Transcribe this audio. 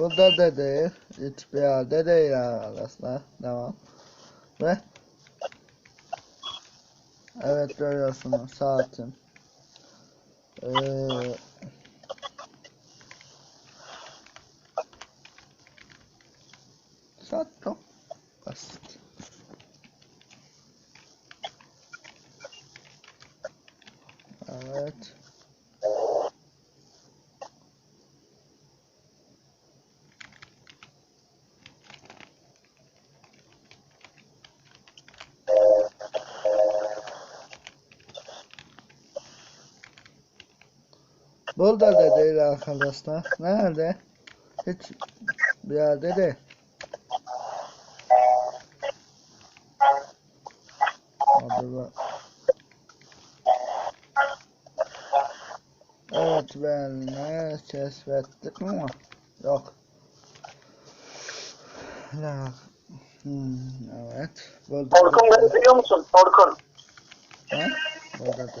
Burada da değil. Hiçbir halde değil arkadaşlar. Devam. Ve Evet görüyorsunuz saatim. Ee, saat çok basit. Evet. Burada da değil arkadaşlar. Nerede? Hiç bir yerde değil. Hadi Evet ben ne keşfettik mi? Yok. La. Hmm, evet. Burada Orkun beni biliyor musun? Orkun. Ha? Burada da.